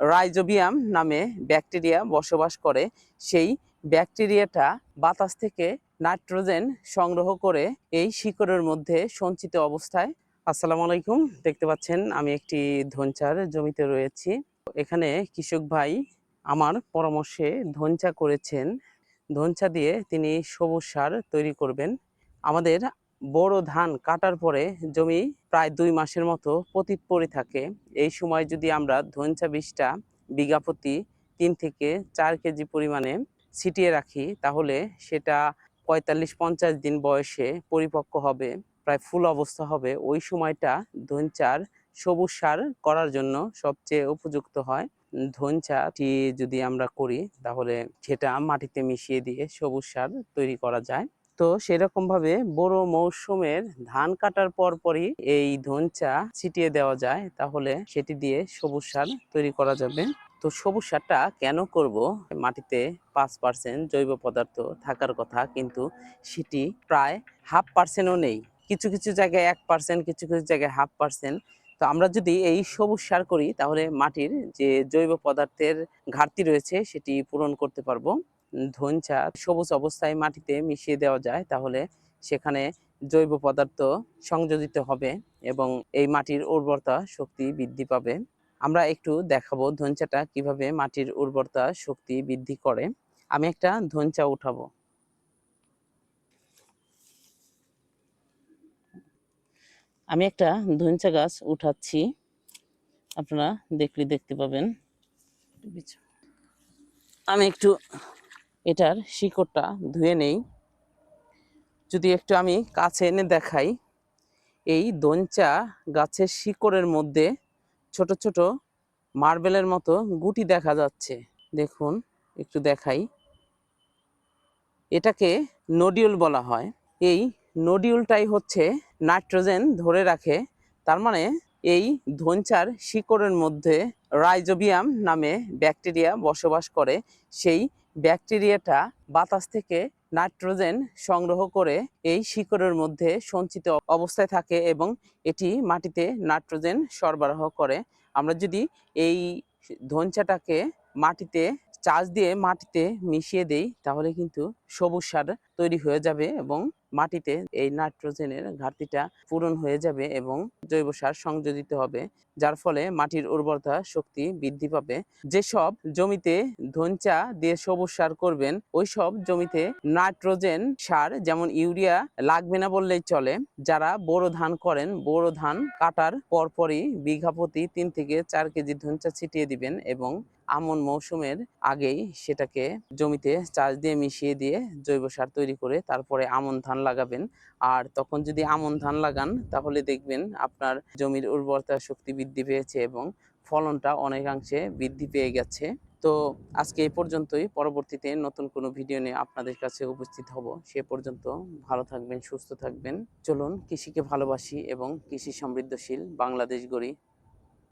Rhizobium নামে bacteria বসবাস করে। সেই ব্যাকটেরিয়াটা বাতাস থেকে নাইট্রোজেন সংগ্রহ করে এই শিকড়ের মধ্যে সঞ্চিত অবস্থায়। আসসালামু আলাইকুম, দেখতে পাচ্ছেন আমি একটি ধনচার জমিতে রয়েছি। এখানে কৃষক ভাই আমার পরামর্শে ধনচা করেছেন। ধনচা দিয়ে তিনি সবুজ সার তৈরি করবেন। আমাদের বড় ধান কাটার পরে জমি প্রায় দুই মাসের মতো পতিত পড়ে থাকে। এই সময় যদি আমরা ধনচা বীজটা বিঘা প্রতি তিন থেকে চার কেজি পরিমাণে ছিটিয়ে রাখি, তাহলে সেটা পঁয়তাল্লিশ পঞ্চাশ দিন বয়সে পরিপক্ক হবে, প্রায় ফুল অবস্থা হবে। ওই সময়টা ধনচার সবুজ সার করার জন্য সবচেয়ে উপযুক্ত হয়। ধনচাটি যদি আমরা করি, তাহলে সেটা মাটিতে মিশিয়ে দিয়ে সবুজ সার তৈরি করা যায়। তো সেরকম ভাবে বড় মৌসুমের ধান কাটার পর পরই এই ধনচা ছিটিয়ে দেওয়া যায়, তাহলে সেটি দিয়ে সবুজ সার তৈরি করা যাবে। তো সবুজ সারটা কেন করব? মাটিতে পাঁচ পার্সেন্ট জৈব পদার্থ থাকার কথা, কিন্তু সেটি প্রায় হাফ পার্সেন্টও নেই। কিছু কিছু জায়গায় এক পার্সেন্ট, কিছু কিছু জায়গায় হাফ পার্সেন্ট। তো আমরা যদি এই সবুজ সার করি, তাহলে মাটির যে জৈব পদার্থের ঘাটতি রয়েছে, সেটি পূরণ করতে পারব। ধনচা সবুজ অবস্থায় মাটিতে মিশিয়ে দেওয়া যায় তাহলে সেখানে জৈব পদার্থ সংযোজিত হবে এবং এই মাটির উর্বরতা শক্তি বৃদ্ধি পাবে। আমরা একটু দেখাবো ধনচাটা কীভাবে মাটির উর্বরতা শক্তি বৃদ্ধি করে। আমি একটা ধনচা উঠাবো। আমি একটা ধনচা গাছ উঠাচ্ছি। আপনারা দেখলে দেখতে পাবেন। আমি একটু এটার শিকড়টা ধুয়ে নেই। যদি একটু আমি কাছে এনে দেখাই, এই দঞ্চা গাছের শিকড়ের মধ্যে ছোট ছোট মার্বেলের মতো গুটি দেখা যাচ্ছে। দেখুন, একটু দেখাই। এটাকে নডিউল বলা হয়। এই নডিউলটাই হচ্ছে নাইট্রোজেন ধরে রাখে, তার মানে এই ধনচার শিকড়ের মধ্যে রাইজোবিয়াম নামে ব্যাকটেরিয়া বসবাস করে। সেই ব্যাকটেরিয়াটা বাতাস থেকে নাইট্রোজেন সংগ্রহ করে এই শিকড়ের মধ্যে সঞ্চিত অবস্থায় থাকে এবং এটি মাটিতে নাইট্রোজেন সরবরাহ করে। আমরা যদি এই ধনচাটাকে মাটিতে চাষ দিয়ে মাটিতে মিশিয়ে দেই, তাহলে কিন্তু সবুজ সার তৈরি হয়ে যাবে এবং মাটিতে এই নাইট্রোজেনের ঘাটতিটা পূরণ হয়ে যাবে এবং জৈব সার সংযোজিত হবে, যার ফলে মাটির উর্বরতা শক্তি বৃদ্ধি পাবে। যেসব জমিতে ধনচা দিয়ে সবুজ সার করবেন ওই সব জমিতে নাইট্রোজেন সার যেমন ইউরিয়া লাগবে না বললেই চলে, যারা বোরো ধান করেন, বোরো ধান কাটার পরপরই বিঘা প্রতি তিন থেকে চার কেজি ধনচা ছিটিয়ে দিবেন এবং আমন মৌসুমের আগেই সেটাকে জমিতে চাষ দিয়ে মিশিয়ে দিয়ে জৈব সার তৈরি করে তারপরে আমন ধান লাগাবেন। আর তখন যদি আমন ধান লাগান, তাহলে দেখবেন আপনার জমির উর্বরতা শক্তি বৃদ্ধি পেয়েছে এবং ফলনটা অনেকাংশে বৃদ্ধি পেয়ে গেছে। তো আজকে এই পর্যন্তই। পরবর্তীতে নতুন কোনো ভিডিও নিয়ে আপনাদের কাছে উপস্থিত হব। সে পর্যন্ত ভালো থাকবেন, সুস্থ থাকবেন। চলুন কৃষিকে ভালোবাসি এবং কৃষি সমৃদ্ধশীল বাংলাদেশ গড়ি।